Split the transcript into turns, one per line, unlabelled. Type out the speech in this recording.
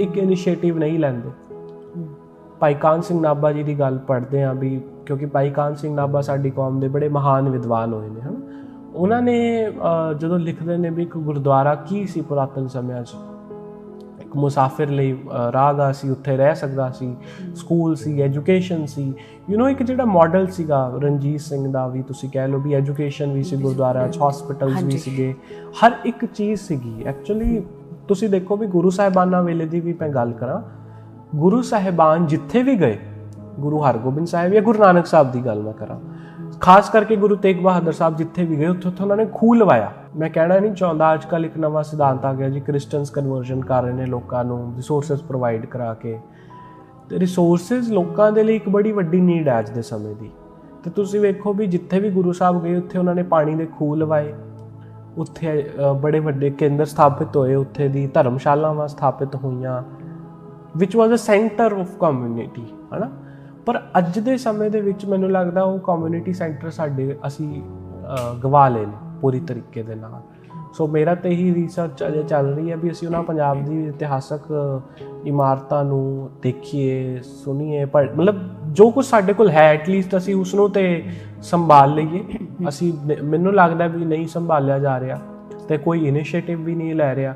ਇੱਕ ਇਨੀਸ਼ੀਏਟਿਵ ਨਹੀਂ ਲੈਂਦੇ। ਭਾਈ ਕਾਨ ਸਿੰਘ ਨਾਭਾ ਜੀ ਦੀ ਗੱਲ ਪੜ੍ਹਦੇ ਆ ਵੀ ਕਿਉਂਕਿ ਭਾਈ ਕਾਨ ਸਿੰਘ ਨਾਭਾ ਸਾਡੀ ਕੌਮ ਦੇ ਬੜੇ ਮਹਾਨ ਵਿਦਵਾਨ ਹੋਏ ਨੇ ਹਨ। ਉਹਨਾਂ ਨੇ ਜਦੋਂ ਲਿਖਦੇ ਨੇ ਵੀ ਇੱਕ ਗੁਰਦੁਆਰਾ ਕੀ ਸੀ ਪੁਰਾਤਨ ਸਮਿਆਂ 'ਚ? ਇੱਕ ਮੁਸਾਫਿਰ ਲਈ ਰਾਹਗਾ ਸੀ ਉੱਥੇ ਰਹਿ ਸਕਦਾ ਸੀ ਸਕੂਲ ਸੀ ਐਜੂਕੇਸ਼ਨ ਸੀ। ਯੂ نو ਇੱਕ ਜਿਹੜਾ ਮਾਡਲ ਸੀਗਾ ਰਣਜੀਤ ਸਿੰਘ ਦਾ ਵੀ ਤੁਸੀਂ ਕਹਿ ਲਓ ਵੀ ਐਜੂਕੇਸ਼ਨ ਵੀ ਸੀ ਗੁਰਦੁਆਰਾ 'ਚ ਹਸਪੀਟਲਸ ਵੀ ਸੀਗੇ। ਹਰ ਇੱਕ ਚੀਜ਼ ਸੀਗੀ। ਐਕਚੁਅਲੀ ਤੁਸੀਂ ਦੇਖੋ ਵੀ ਗੁਰੂ ਸਾਹਿਬਾਨਾਂ ਵੇਲੇ ਦੀ ਵੀ ਮੈਂ ਗੱਲ ਕਰਾਂ, ਗੁਰੂ ਸਾਹਿਬਾਨ ਜਿੱਥੇ ਵੀ ਗਏ, ਗੁਰੂ ਹਰਗੋਬਿੰਦ ਸਾਹਿਬ ਜਾਂ ਗੁਰੂ ਨਾਨਕ ਸਾਹਿਬ ਦੀ ਗੱਲ ਮੈਂ ਕਰਾਂ, ਖਾਸ ਕਰਕੇ ਗੁਰੂ ਤੇਗ ਬਹਾਦਰ ਸਾਹਿਬ ਜਿੱਥੇ ਵੀ ਗਏ ਉੱਥੇ ਉੱਥੇ ਉਹਨਾਂ ਨੇ ਖੂਹ ਲਵਾਇਆ। ਮੈਂ ਕਹਿਣਾ ਨਹੀਂ ਚਾਹੁੰਦਾ ਅੱਜ ਕੱਲ ਇੱਕ ਨਵਾਂ ਸਿਧਾਂਤ ਆ ਗਿਆ ਜੀ ਕ੍ਰਿਸਚੀਅਨਸ ਕਨਵਰਜਨ ਕਰ ਰਹੇ ਨੇ ਲੋਕਾਂ ਨੂੰ ਰਿਸੋਰਸਸ ਪ੍ਰੋਵਾਈਡ ਕਰਾ ਕੇ। ਤੇ ਰਿਸੋਰਸਸ ਲੋਕਾਂ ਦੇ ਲਈ ਇੱਕ ਬੜੀ ਵੱਡੀ ਨੀਡ ਹੈ ਅੱਜ ਦੇ ਸਮੇਂ ਦੀ। ਤੇ ਤੁਸੀਂ ਵੇਖੋ ਵੀ ਜਿੱਥੇ ਵੀ ਗੁਰੂ ਸਾਹਿਬ ਗਏ, ਉੱਥੇ ਉਹਨਾਂ ਨੇ ਪਾਣੀ ਦੇ ਖੂਹ ਲਵਾਏ। ਉੱਥੇ ਬੜੇ ਵੱਡੇ ਕੇਂਦਰ ਸਥਾਪਿਤ ਹੋਏ। ਉੱਥੇ ਦੀ ਧਰਮਸ਼ਾਲਾਵਾਂ ਸਥਾਪਿਤ ਹੋਈਆਂ, which was a center of community, ਹਨਾ? ਪਰ ਅੱਜ ਦੇ ਸਮੇਂ ਦੇ ਵਿੱਚ ਮੈਨੂੰ ਲੱਗਦਾ ਉਹ ਕਮਿਊਨਿਟੀ ਸੈਂਟਰ ਸਾਡੇ, ਅਸੀਂ ਗਵਾ ਲਏ ਨੇ ਪੂਰੀ ਤਰੀਕੇ ਦੇ ਨਾਲ। ਸੋ ਮੇਰਾ ਤੇ ਹੀ ਰਿਸਰਚ ਅਜੇ ਚੱਲ ਰਹੀ ਹੈ ਵੀ ਅਸੀਂ ਉਹਨਾਂ ਪੰਜਾਬ ਦੀ ਇਤਿਹਾਸਕ ਇਮਾਰਤਾਂ ਨੂੰ ਦੇਖੀਏ, ਸੁਣੀਏ ਪਰ ਮਤਲਬ ਜੋ ਕੁਝ ਸਾਡੇ ਕੋਲ ਹੈ ਐਟਲੀਸਟ ਅਸੀਂ ਉਸ ਨੂੰ ਤੇ ਸੰਭਾਲ ਲਈਏ। ਅਸੀਂ ਮੈਨੂੰ ਲੱਗਦਾ ਵੀ ਨਹੀਂ ਸੰਭਾਲਿਆ ਜਾ ਰਿਹਾ ਤੇ ਕੋਈ ਇਨੀਸ਼ੀਏਟਿਵ ਵੀ ਨਹੀਂ ਲੈ ਰਿਹਾ।